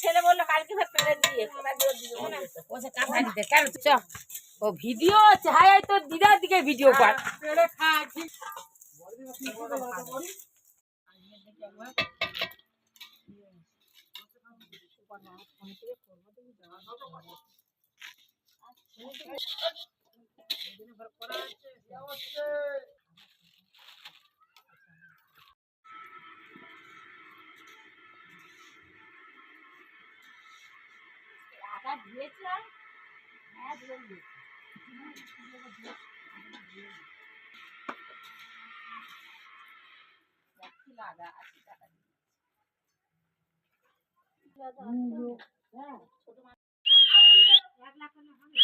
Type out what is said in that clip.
ছেলে বলল কালকে দিয়ে কেন চ ও ভিডিও হাই তোর দিদার দিকে ভিডিও কর। আটা দিয়েছে হ্যাঁ দিয়ে আদা, আশি টাকা দিয়ে। ছোট মাছ। এক লাখ হলে হবে?